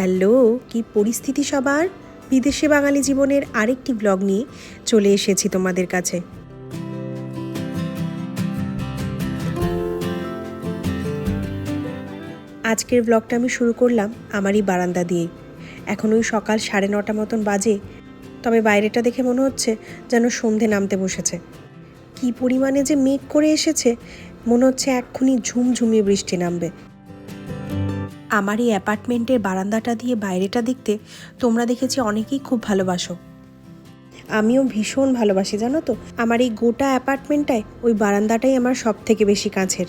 Hello, কি পরিস্থিতি সবার? বিদেশে বাঙালি জীবনের আরেকটি ব্লগ নিয়ে চলে এসেছি তোমাদের কাছে। আজকের ব্লগটা আমি শুরু করলাম আমারই বারান্দা দিয়েই। এখন ওই সকাল সাড়ে নটা মতন বাজে, তবে বাইরেটা দেখে মনে হচ্ছে যেন সন্ধে নামতে বসেছে। কি পরিমাণে যে মেঘ করে এসেছে, মনে হচ্ছে এক্ষুনি ঝুমঝুমিয়ে বৃষ্টি নামবে। আমার এই অ্যাপার্টমেন্টের বারান্দাটা দিয়ে বাইরেটা দেখতে তোমরা দেখেছি অনেকেই খুব ভালোবাসো। আমিও ভীষণ ভালোবাসি, জানো তো? আমার এই গোটা অ্যাপার্টমেন্টটায় ওই বারান্দাটাই আমার সব থেকে বেশি কাছের।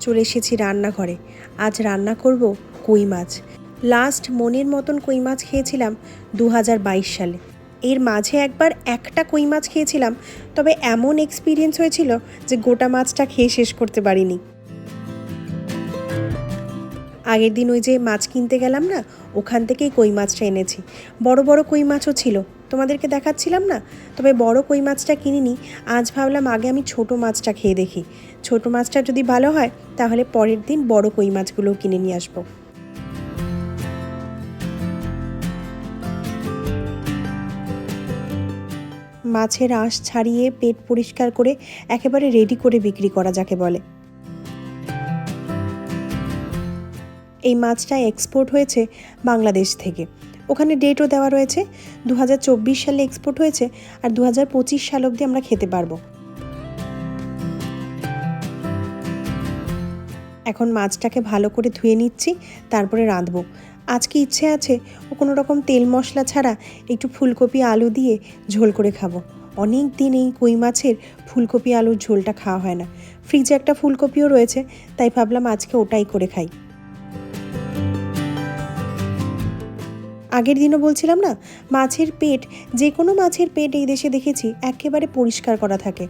চলে এসেছি রান্নাঘরে। আজ রান্না করব কই মাছ। লাস্ট মনের মতন কই মাছ খেয়েছিলাম দু হাজার বাইশ সালে। এর মাঝে একবার একটা কই মাছ খেয়েছিলাম, তবে এমন এক্সপিরিয়েন্স হয়েছিল যে গোটা মাছটা খেয়ে শেষ করতে পারিনি। আগের দিন ওই যে মাছ কিনতে গেলাম না, ওখান থেকেই কই মাছটা এনেছি। বড় বড় কই মাছও ছিল, তোমাদেরকে দেখাচ্ছিলাম না? তবে বড় কই মাছটা কিনিনি, আজ ভাবলাম আগে আমি ছোট মাছটা খেয়ে দেখি। ছোট মাছটা যদি ভালো হয়, তাহলে পরের দিন বড় কই মাছগুলোও কিনে নিয়ে আসব। মাছের আঁশ ছাড়িয়ে পেট পরিষ্কার করে একেবারে রেডি করে বিক্রি করা যাকে বলে। এই মাছটা এক্সপোর্ট হয়েছে বাংলাদেশ থেকে। ওখানে ডেটও দেওয়া রয়েছে দু হাজার চব্বিশ সালে এক্সপোর্ট হয়েছে আর দু সাল অবধি আমরা খেতে পারব। এখন মাছটাকে ভালো করে ধুয়ে নিচ্ছি, তারপরে রাঁধবো। আজকে ইচ্ছে আছে ও কোনো রকম তেল মশলা ছাড়া একটু ফুলকপি আলু দিয়ে ঝোল করে খাব। অনেক দিন এই কই মাছের ফুলকপি আলুর ঝোলটা খাওয়া হয় না। ফ্রিজে একটা ফুলকপিও রয়েছে, তাই ভাবলাম আজকে ওটাই করে খাই। আগের দিনও বলছিলাম না, মাছের পেট, যে কোনো মাছের পেট এই দেশে দেখেছি একেবারে পরিষ্কার করা থাকে।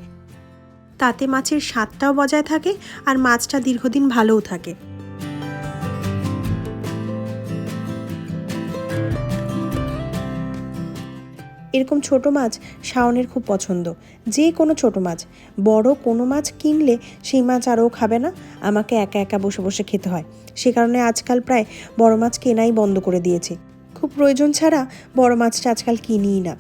তাতে মাছের স্বাদটাও বজায় থাকে আর মাছটা দীর্ঘদিন ভালোও থাকে। এরকম ছোট মাছ শাওনের খুব পছন্দ, যে কোনো ছোট মাছ। বড় কোনো মাছ কিনলে সেই মাছ আরও খাবে না, আমাকে একা একা বসে বসে খেতে হয়। সে কারণে আজকাল প্রায় বড় মাছ কেনাই বন্ধ করে দিয়েছি। খুব প্রয়োজন ছাড়া বড় মাছটা আজকাল কিনিই না।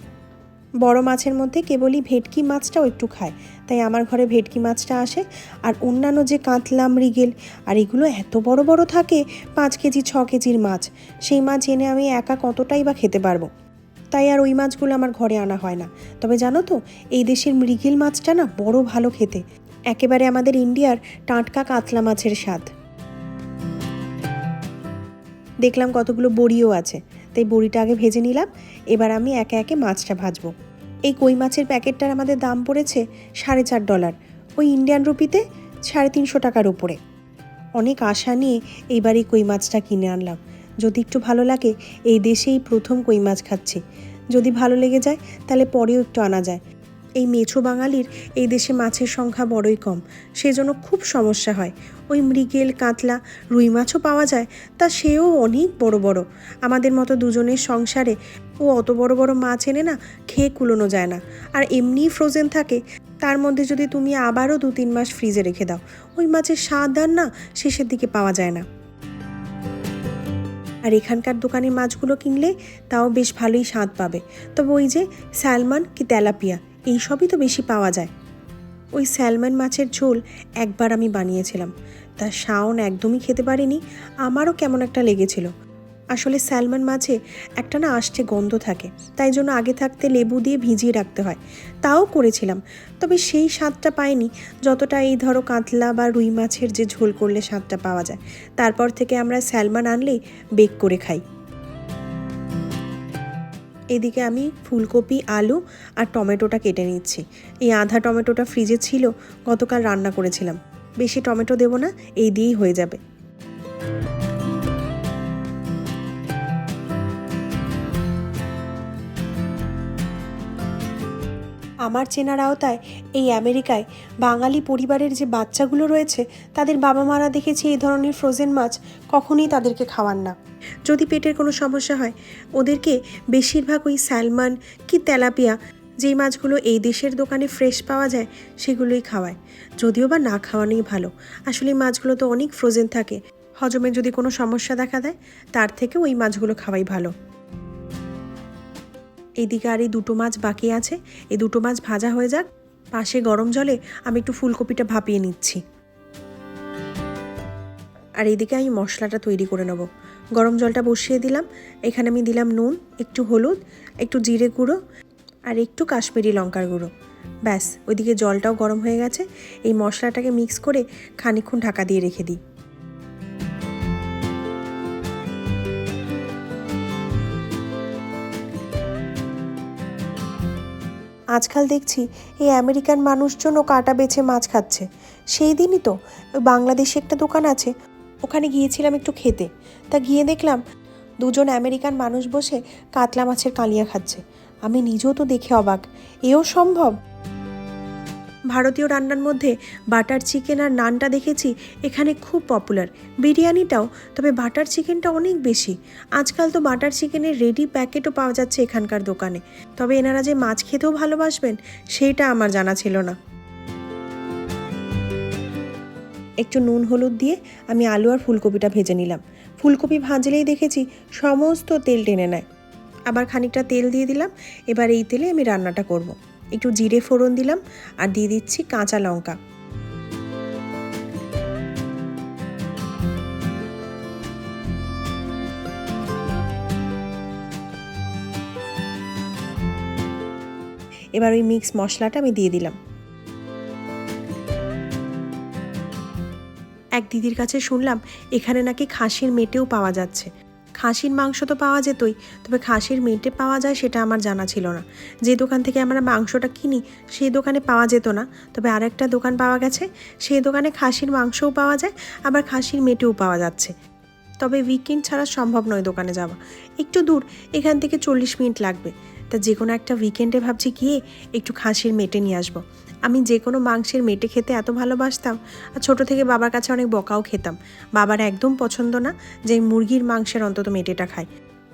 বড় মাছের মধ্যে কেবলই ভেটকি মাছটাও একটু খায়। তাই আমার ঘরে ভেটকি মাছটা আসে আর অন্যান্য যে কাতলা, মৃগেল আর এগুলো এত বড় বড় থাকে, পাঁচ কেজি, ছ কেজির মাছ। সেই মাছ এনে আমি একা কতটাই বা খেতে পারব? তাই আর ওই মাছগুলো আমার ঘরে আনা হয় না। তবে জানো তো, এই দেশের মৃগেল মাছটা না বড় ভালো খেতে। একেবারে আমাদের ইন্ডিয়ার টাটকা কাতলা মাছের স্বাদ। দেখলাম কতগুলো বড়িও আছে। তাই বড়িটা আগে ভেজে নিলাম। এবার আমি একে একে মাছটা ভাজবো। এই কই মাছের প্যাকেটটার আমাদের দাম পড়েছে সাড়ে চার ডলার। ওই ইন্ডিয়ান রুপিতে সাড়ে তিনশো টাকার উপরে অনেক আশা নিয়ে এইবার এই কই মাছটা কিনে আনলাম। যদি একটু ভালো লাগে, এই দেশেই প্রথম কই মাছ খাচ্ছি। যদি ভালো লেগে যায়, তাহলে পরেও একটু আনা যায়। এই মেছো বাঙালির এই দেশে মাছের সংখ্যা বড়ই কম, সেজন্য খুব সমস্যা হয়। ওই মৃগেল, কাতলা, রুই মাছও পাওয়া যায়, তা সেও অনেক বড় বড়। আমাদের মতো দুজনের সংসারে ও অত বড় বড় মাছ এনে না খেয়ে কুলোনো যায় না। আর এমনিই ফ্রোজেন থাকে, তার মধ্যে যদি তুমি আবারও দু তিন মাস ফ্রিজে রেখে দাও, ওই মাছের স্বাদ আর না শেষের দিকে পাওয়া যায় না। আর এখানকার দোকানে মাছগুলো কিনলে তাও বেশ ভালোই স্বাদ পাবে। তবে ওই যে স্যালমন কি তেলাপিয়া এই সবই তো বেশি পাওয়া যায়। ওই স্যালমন মাছের ঝোল একবার আমি বানিয়েছিলাম। তা শাওন একদমই খেতে পারিনি, আমারও কেমন একটা লেগেছিল। আসলে স্যালমন মাছে একটা না আষ্টে গন্ধ থাকে, তাই জন্য আগে থাকতে লেবু দিয়ে ভিজিয়ে রাখতে হয়। তাও করেছিলাম, তবে সেই স্বাদটা পাইনি, যতটা এই ধরো কাতলা বা রুই মাছের যে ঝোল করলে স্বাদটা পাওয়া যায়। তারপর থেকে আমরা স্যালমন আনলেই বেক করে খাই। এদিকে আমি ফুলকপি, আলু আর টমেটোটা কেটে নিচ্ছি। এই আধা টমেটোটা ফ্রিজে ছিল, গতকাল রান্না করেছিলাম। বেশি টমেটো দেবো না, এই দিয়েই হয়ে যাবে। আমার চেনার আওতায় এই আমেরিকায় বাঙালি পরিবারের যে বাচ্চাগুলো রয়েছে, তাদের বাবা মারা দেখেছি এই ধরনের ফ্রোজেন মাছ কখনোই তাদেরকে খাওয়ান না। যদি পেটের কোনো সমস্যা হয়, ওদেরকে বেশিরভাগ ওই স্যালমান কি তেলাপিয়া যেই মাছগুলো এই দেশের দোকানে ফ্রেশ পাওয়া যায়, সেগুলোই খাওয়ায়। যদিও বা না খাওয়ানোই ভালো। আসলে মাছগুলো তো অনেক ফ্রোজেন থাকে। হজমের যদি কোনো সমস্যা দেখা দেয়, তার থেকে ওই মাছগুলো খাওয়াই ভালো। এইদিকে আর এই দুটো মাছ বাকি আছে। এই দুটো মাছ ভাজা হয়ে যাক। পাশে গরম জলে আমি একটু ফুলকপিটা ভাপিয়ে নিচ্ছি। আর এইদিকে আমি মশলাটা তৈরি করে নেব। গরম জলটা বসিয়ে দিলাম। এখানে আমি দিলাম নুন, একটু হলুদ, একটু জিরে গুঁড়ো আর একটু কাশ্মীরি লঙ্কার গুঁড়ো। ব্যাস, ওইদিকে জলটাও গরম হয়ে গেছে। এই মশলাটাকে মিক্স করে খানিকক্ষণ ঢাকা দিয়ে রেখে দিই। আজকাল দেখছি এই আমেরিকান মানুষজনও কাটা বেছে মাছ খাচ্ছে। সেই দিনই তো বাংলাদেশে একটা দোকান আছে, ওখানে গিয়েছিলাম একটু খেতে। তা গিয়ে দেখলাম দুজন আমেরিকান মানুষ বসে কাতলা মাছের কালিয়া খাচ্ছে। আমি নিজেও তো দেখে অবাক। এও সম্ভব? ভারতীয় রান্নার মধ্যে বাটার চিকেন আর নানটা দেখেছি, এখানে খুব পপুলার বিরিয়ানিটাও, তবে বাটার চিকেনটা অনেক বেশি। আজকাল তো বাটার চিকেনের রেডি প্যাকেটও পাওয়া যাচ্ছে এখানকার দোকানে। তবে এনারা যে মাছ খেতেও ভালোবাসবেন সেইটা আমার জানা ছিল না। একটু নুন হলুদ দিয়ে আমি আলু আর ফুলকপিটা ভেজে নিলাম। ফুলকপি ভাজলেই দেখেছি সমস্ত তেল টেনে নেয়। আবার খানিকটা তেল দিয়ে দিলাম, এবার এই তেলে আমি রান্নাটা করব। একটু জিরে ফোড়ন দিলাম আর দিয়ে দিচ্ছি কাঁচা লঙ্কা। এবার ওই মিক্স মশলাটা আমি দিয়ে দিলাম। এক দিদির কাছে শুনলাম এখানে নাকি খাসির মেটেও পাওয়া যাচ্ছে। খাসির মাংস তো পাওয়া যেতই, তবে খাসির মেটে পাওয়া যায় সেটা আমার জানা ছিল না। যে দোকান থেকে আমরা মাংসটা কিনি সেই দোকানে পাওয়া যেত না। তবে আরেকটা দোকান পাওয়া গেছে সেই দোকানে খাসির মাংসও পাওয়া যায়, আবার খাসির মেটেও পাওয়া যাচ্ছে। তবে উইকেন্ড ছাড়া সম্ভব নয় দোকানে যাওয়া। একটু দূর, এখান থেকে চল্লিশ মিনিট লাগবে। তা যে কোনো একটা উইকেন্ডে ভাবছি গিয়ে একটু খাসির মেটে নিয়ে আসব। আমি যে কোনো মাংসের মেটে খেতে এত ভালোবাসতাম আর ছোটো থেকে বাবার কাছে অনেক বকাও খেতাম। বাবার একদম পছন্দ না যে মুরগির মাংসের অন্তত মেটেটা খাই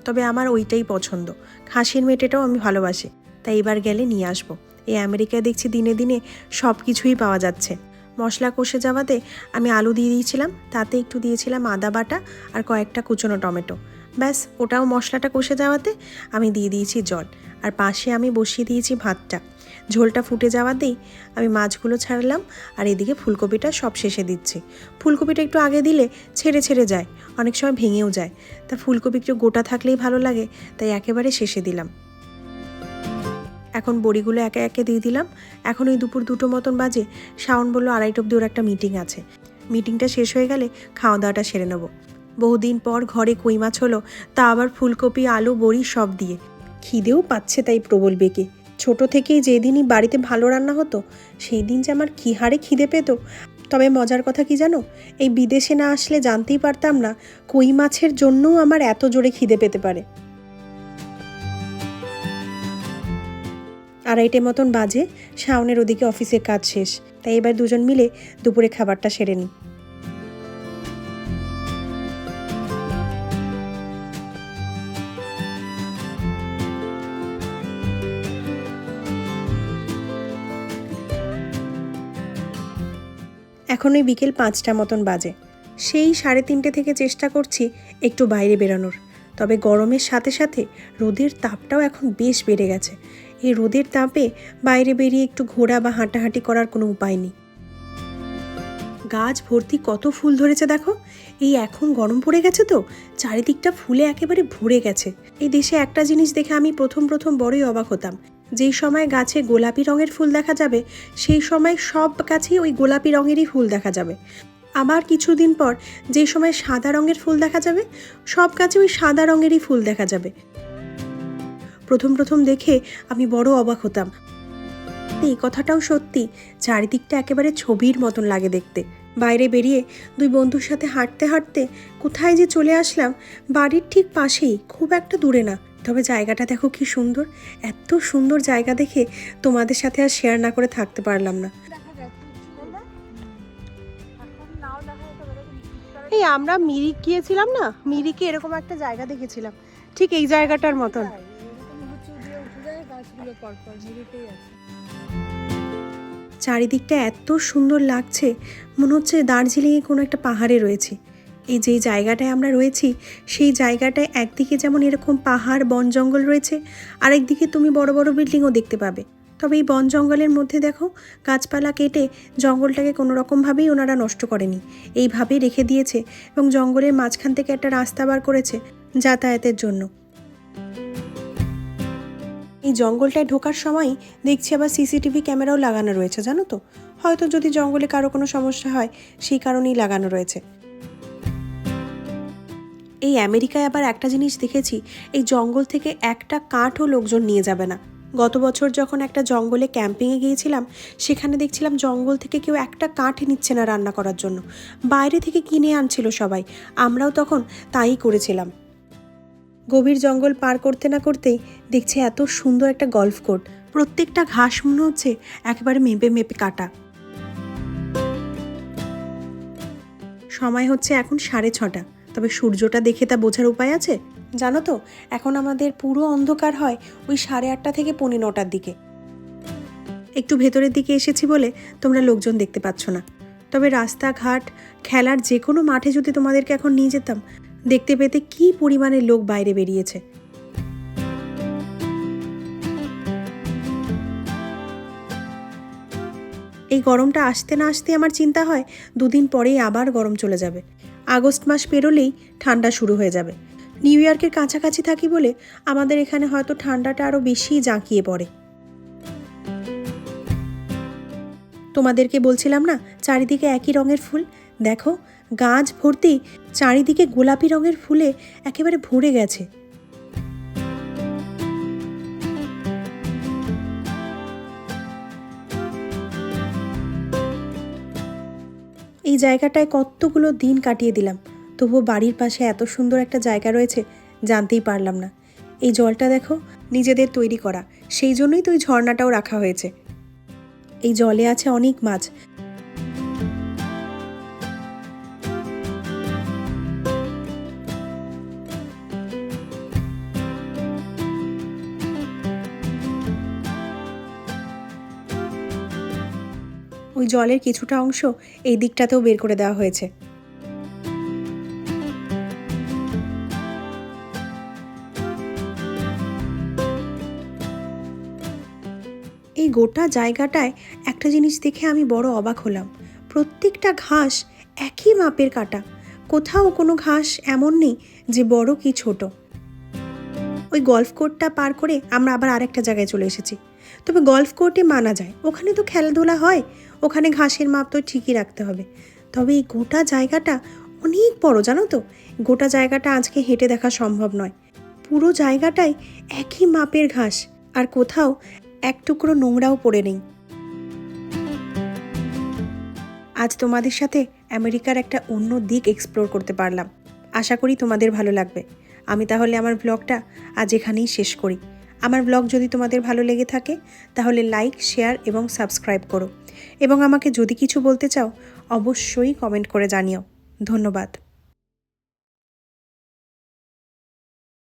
তবে আমার ওইটাই পছন্দ। খাসির মেটেটাও আমি ভালোবাসি। তাই এবার গেলে নিয়ে আসব। এই আমেরিকায় দেখছি দিনে দিনে সব কিছুই পাওয়া যাচ্ছে। মশলা কষে যাওয়াতে আমি আলু দিয়ে দিয়েছিলাম, তাতে একটু দিয়েছিলাম আদা বাটা আর কয়েকটা কুচনো টমেটো। ব্যাস, ওটাও মশলাটা কষে যাওয়াতে আমি দিয়ে দিয়েছি জল। আর পাশে আমি বসিয়ে দিয়েছি ভাতটা। ঝোলটা ফুটে যাওয়াতেই আমি মাছগুলো ছাড়লাম আর এদিকে ফুলকপিটা সব শেষে দিচ্ছি। ফুলকপিটা একটু আগে দিলে ছেড়ে ছেড়ে যায়, অনেক সময় ভেঙেও যায়। তা ফুলকপি একটু গোটা থাকলেই ভালো লাগে, তাই একেবারে শেষে দিলাম। এখন বড়িগুলো একে একে দিয়ে দিলাম। এখন ওই দুপুর দুটো মতন বাজে, শাওন বলল আড়াইট অব্দি ওর একটা মিটিং আছে। মিটিংটা শেষ হয়ে গেলে খাওয়া দাওয়াটা সেরে নেব। বহুদিন পর ঘরে কই মাছ হলো, তা আবার ফুলকপি, আলু, বড়ি সব দিয়ে। খিদেও পাচ্ছে তাই প্রবল বেগে। ছোট থেকেই যেদিনই বাড়িতে ভালো রান্না হতো সেই দিন যে আমার কী হারে খিদে পেত। তবে মজার কথা কি জানো? এই বিদেশে না আসলে জানতেই পারতাম না কই মাছের জন্যও আমার এত জোরে খিদে পেতে পারে। আড়াইটে মতন বাজে, শাওনের ওদিকে অফিসের কাজ শেষ। তাই এবার দুজন মিলে দুপুরে খাবারটা সেরে নিই। ওই বিকেল পাঁচটা মতন বাজে। সেই সাড়ে তিনটে থেকে চেষ্টা করছি একটু বাইরে বেরানোর। তবে গরমের সাথে সাথে রোদের তাপটাও এখন বেশ বেড়ে গেছে। এই রোদের তাপে বাইরে বেরিয়ে একটু ঘোরা বা হাঁটাহাঁটি করার কোনো উপায় নেই। গাছ ভর্তি কত ফুল ধরেছে দেখো? এই এখন গরম পড়ে গেছে তো, চারিদিকটা ফুলে একেবারে ভরে গেছে। এই দেশে একটা জিনিস দেখে আমি প্রথম প্রথম বড়ই অবাক হতাম। যেই সময় গাছে গোলাপি রঙের ফুল দেখা যাবে, সেই সময় সব গাছেই ওই গোলাপি রঙেরই ফুল দেখা যাবে। আবার কিছুদিন পর যে সময় সাদা রঙের ফুল দেখা যাবে, সব গাছে ওই সাদা রঙেরই ফুল দেখা যাবে। প্রথম প্রথম দেখে আমি বড় অবাক হতাম। এই কথাটাও সত্যি, চারিদিকটা একেবারে ছবির মতন লাগে দেখতে। বাইরে বেরিয়ে দুই বন্ধুর সাথে হাঁটতে হাঁটতে কোথায় যে চলে আসলাম, বাড়ির ঠিক পাশেই, খুব একটা দূরে না। তবে জায়গাটা দেখো কি সুন্দর। এত সুন্দর জায়গা দেখে তোমাদের সাথে আর শেয়ার না করে থাকতে পারলাম না। এই আমরা মিরিক গিয়েছিলাম না? মিরিকে এরকম একটা জায়গা দেখেছিলাম। ঠিক এই জায়গাটার মতন। চারিদিকটা এত সুন্দর লাগছে মনে হচ্ছে দার্জিলিংয়ে কোনো একটা পাহাড়ে রয়েছে। এই যেই জায়গাটায় আমরা রয়েছি, সেই জায়গাটায় একদিকে যেমন এরকম পাহাড়, বন জঙ্গল রয়েছে, আরেকদিকে তুমি বড় বড় বিল্ডিংও দেখতে পাবে। তবে এই বন জঙ্গলের মধ্যে দেখো, গাছপালা কেটে জঙ্গলটাকে কোনো রকমভাবেই ওনারা নষ্ট করেনি। এইভাবেই রেখে দিয়েছে এবং জঙ্গলের মাঝখান থেকে একটা রাস্তা বার করেছে যাতায়াতের জন্য। এই জঙ্গলটায় ঢোকার সময় দেখছি আবার সিসিটিভি ক্যামেরাও লাগানো রয়েছে, জানো তো? হয়তো যদি জঙ্গলে কারও কোনো সমস্যা হয়, সেই কারণেই লাগানো রয়েছে। এই আমেরিকায় আবার একটা জিনিস দেখেছি, এই জঙ্গল থেকে একটা কাঠও লোকজন নিয়ে যাবে না। গত বছর যখন একটা জঙ্গলে ক্যাম্পিংয়ে গিয়েছিলাম, সেখানে দেখছিলাম জঙ্গল থেকে কেউ একটা কাঠ নিচ্ছে না রান্না করার জন্য। বাইরে থেকে কিনে আনছিল সবাই, আমরাও তখন তাই করেছিলাম। গভীর জঙ্গল পার করতে না করতেই দেখছি এত সুন্দর একটা গল্ফ কোর্ট। প্রত্যেকটা ঘাস মনে হচ্ছে একেবারে মেপে মেপে কাটা। সময় হচ্ছে এখন সাড়ে ছটা। তবে সূর্যটা দেখে তা বোঝার উপায় আছে? জানো তো, এখন আমাদের পুরো অন্ধকার হয় ওই সাড়ে আটটা থেকে পৌনে নটার দিকে। একটু ভেতরের দিকে এসেছি বলে তোমরা লোকজন দেখতে পাচ্ছ না। তবে রাস্তাঘাট, খেলার যে কোনো মাঠে যদি তোমাদেরকে এখন নিয়ে যেতাম, দেখতে পেতে কি পরিমাণে লোক বাইরে বেরিয়েছে। এই গরমটা আসতে না আসতে আমার চিন্তা হয় দুদিন পরেই আবার গরম চলে যাবে। আগস্ট মাস পেরোলেই ঠান্ডা শুরু হয়ে যাবে। নিউ ইয়র্কের কাছাকাছি থাকি বলে আমাদের এখানে হয়তো ঠান্ডাটা আরও বেশি জাঁকিয়ে পড়ে। তোমাদেরকে বলছিলাম না, চারিদিকে একই রঙের ফুল? দেখো, গাছ ভর্তি চারিদিকে গোলাপি রঙের ফুলে একেবারে ভরে গেছে। এই জায়গাটায় কতগুলো দিন কাটিয়ে দিলাম। তবুও বাড়ির পাশে এত সুন্দর একটা জায়গা রয়েছে, জানতেই পারলাম না। এই জলটা দেখো, নিজেদের তৈরি করা। সেই জন্যই তো ওই ঝর্ণাটাও রাখা হয়েছে। এই জলে আছে অনেক মাছ। ওই জলের কিছুটা অংশ এই দিকটাতেও বের করে দেওয়া হয়েছে। এই গোটা জায়গাটায় একটা জিনিস দেখে আমি বড় অবাক হলাম। প্রত্যেকটা ঘাস একই মাপের কাটা। কোথাও কোনো ঘাস এমন নেই যে বড় কি ছোট। ওই গল্ফ কোর্টটা পার করে আমরা আবার আরেকটা জায়গায় চলে এসেছি। তবে গল্ফ কোর্টে মানা যায়। ওখানে তো খেলাধুলা হয়। ওখানে ঘাসের মাপ তো ঠিকই রাখতে হবে। তবে এই গোটা জায়গাটা অনেক বড়, জানো তো? গোটা জায়গাটা আজকে হেঁটে দেখা সম্ভব নয়। পুরো জায়গাটাই একই মাপের ঘাস, আর কোথাও এক টুকরো নোংরাও পড়ে নেই। আজ তোমাদের সাথে আমেরিকার একটা অন্য দিক এক্সপ্লোর করতে পারলাম। আশা করি তোমাদের ভালো লাগবে। আমি তাহলে আমার ব্লগটা আজ এখানেই শেষ করি। আমার ব্লগ যদি তোমাদের ভালো লেগে থাকে, তাহলে লাইক শেয়ার এবং সাবস্ক্রাইব করো। এবং আমাকে যদি কিছু বলতে চাও, অবশ্যই কমেন্ট করে জানিও। ধন্যবাদ।